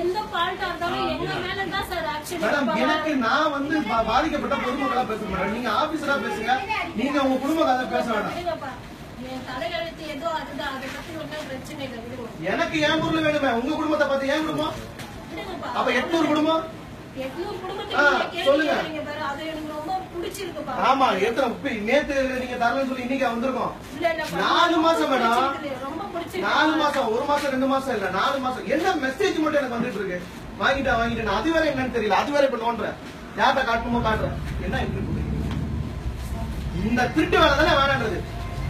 எந்த ஃபால்ட்டா இருந்தாலும் எங்க மேல தான் சார் ஆக்ஷன் மேடம் எனக்கு நான் வந்து பாதிக்கப்பட்ட பொதுமக்களா பேச மாட்டேன். நீங்க ஆபீசரா பேசுங்க. நீங்க உங்க குடும்ப கதை பேச என் விடுங்க. எனக்கு ஏன் பொருள் வேணுமே. உங்க குடும்பத்தை பார்த்து ஏன் குடும்பம் அப்ப எட்நூறு குடும்பம்? சொல்லுங்க. ஆமா எத்தனை நேத்து நீங்க தரலன்னு சொல்லி இன்னைக்கு வந்திருக்கோம். நாலு மாசம் மேடம். பிடிச்சிருக்குது, ரொம்ப பிடிச்சிருக்கு நாலு மாசம் ஒரு மாசம் ரெண்டு மாசம் இல்ல நாலு மாசம். என்ன மெசேஜ் மட்டும் எனக்கு வந்துட்டு இருக்கு? வாங்கிட்டா வாங்கிட்டேன் அது வேற என்னன்னு தெரியல. அது வேற இப்ப நோன்றேன் யார்கிட்ட காட்டணுமோ காட்டுறேன். என்ன இப்படி போகுது? இந்த திருட்டு வேலை தானே வேணான்றது.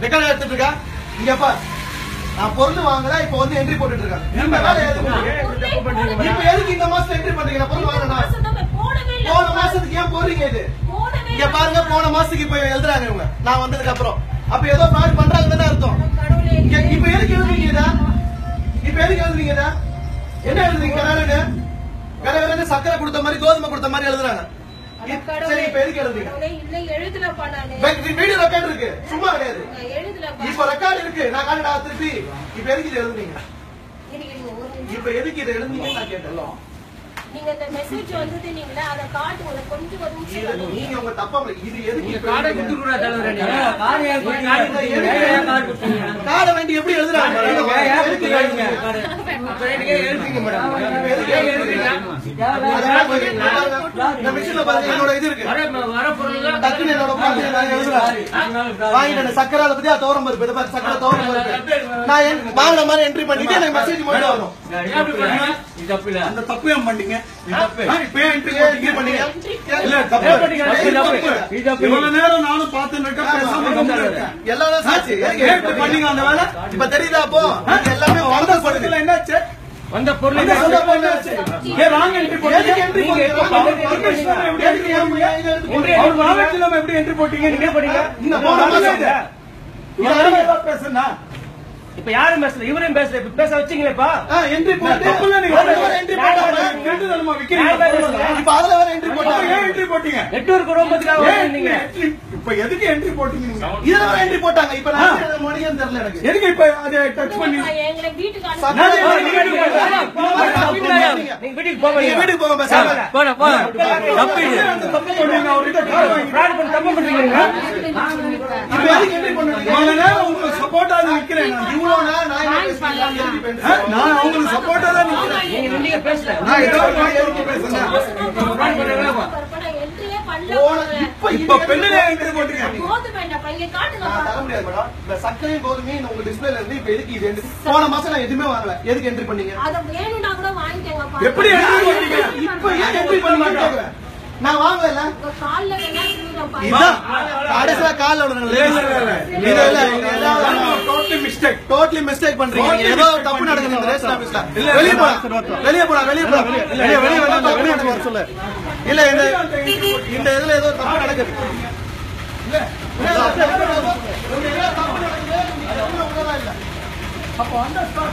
ரெக்கார்ட் எடுத்துட்டு இருக்கா? இங்க பார். நான் பொருள் வாங்கல இப்ப வந்து என்ட்ரி போட்டுட்டு இருக்கேன். இந்த வேலை எதுக்கு இப்ப எதுக்கு இந்த மாசம் என்ட்ரி பண்றீங்க பொருள் வாங்கினா மாசம் தான் போடவே இல்லை. போன மாசத்துக்கு ஏன் போறீங்க இது? இங்க. பாருங்க போன மாசத்துக்கு இப்ப எழுதுறாங்க இவங்க. நான் வந்ததுக்கு அப்புறம். அப்ப ஏதோ ஃபிராட் பண்றாங்க தானே அர்த்தம் இப்ப எதுக்கு எழுதுறீங்க இத? இப்ப எதுக்கு எழுதுறீங்க இத? என்ன எழுதுறீங்க? கராருன்னு கராருன்னு சக்கரை கொடுத்த மாதிரி கோதுமை கொடுத்த மாதிரி எழுதுறாங்க. சரி இப்ப எதுக்கு எழுதுறீங்க? வீடியோ ரெக்கார்ட் இருக்கு. சும்மா கிடையாது. இப்ப ரெக்கார்ட் இருக்கு. நான் காட்டுடா திருப்பி. இப்ப எதுக்கு இதை எழுதுறீங்க. இப்ப எதுக்கு இதை எழுதுறீங்கன்னு நான் கேட்டேன். நீங்க இந்த மெசேஜ் வந்தது நீங்களே அதை காட்டுங்க கொஞ்சம் ஒரு நிமிஷம். நீங்க உங்க தப்பா இது எதுக்கு இப்ப காடை எழுதுறீங்க? குடுத்துக்கூடாது தலைவரே நீங்க. காடு வேண்டி எப்படி எழுதுறாங்க என்னோட இது இருக்கு என்னோட பாத்து தோரம் பாரு, சக்கரை தோரம் பருப்பு நான் வாங்கின மாதிரி என்ட்ரி பண்ணிட்டு எனக்கு மெசேஜ் மட்டும் வரும் பண்ணீங்க? அந்த தப்பு ஏன் இல்ல தப்பு. இவ்வளவு நேரம் நானும் பார்த்துட்டு பேசாம எல்லாரும் சாட்சி. பண்ணீங்க அந்த வேலை. இப்ப தெரியுதா அப்போ எல்லாமே வந்த படத்துல என்னாச்சு? வந்த பொருள் ராங் என்ட்ரி போட்டீங்க? நீங்க போட்டீங்க? இப்ப யாரும் பேசல இவரையும் பேசல இப்ப பேச வச்சீங்களேப்பா என்ட்ரி போட்டு நீங்க entry போட்டாங்க விக்கிறீங்க? இப்ப அதுல வேற அப்ப போட்டாங்க ஏன் entry போட்டீங்க எட்டூர் குடும்பத்துக்காக entry? இப்ப எதுக்கு entry போட்டீங்க நீங்க இதுல வேற entry போட்டாங்க இப்ப நான் மொழியும் தெரியல எனக்கு எதுக்கு இப்ப அதை டச் பண்ணி எங்களை வீட்டுக்கு நீங்க வீட்டுக்கு போங்க. நீங்க வீட்டுக்கு நீங்க போங்க பேசாம போடா, போடா. தப்பு தப்பு பண்ணீங்க அவர்கிட்ட கார் வாங்கி ஃப்ராட் பண்ணி தப்பு பண்றீங்க இப்ப எதுக்கு நேரம் உங்களுக்கு சப்போர்ட்டா நிக்கிறேன் நான். இவ்வளவு நான் உங்களுக்கு சப்போர்ட்டா தான் நிக்கிறேன் நீங்க நீங்க பேசல. நான் பேசுறேன். இப்ப இப்ப பெண்ணிலே போட்டீங்க கோதுமையும் உங்க டிஸ்பிளேல இருந்து இப்ப எதுக்கு இது? போன மாசம் நான் எதுவுமே வாங்கல. எதுக்கு என்ட்ரி பண்ணீங்க. எப்படி பண்ணீங்க? இப்ப ஏன் என்ட்ரி பண்ணீங்கன்னு கேக்குறேன் நான் வாங்கல. இதான் கடைசியா இல்ல டோட்டலி மிஸ்டேக் டோட்டலி மிஸ்டேக் பண்றீங்க ஏதோ தப்பு. நடக்குது வெளிய போடா வெளிய போடா வெளிய போடா வெளிய வெளிய வெளிய சொல்லு இல்ல இந்த இந்த இதுல ஏதோ தப்பு நடக்குது அப்ப அந்த அப்ப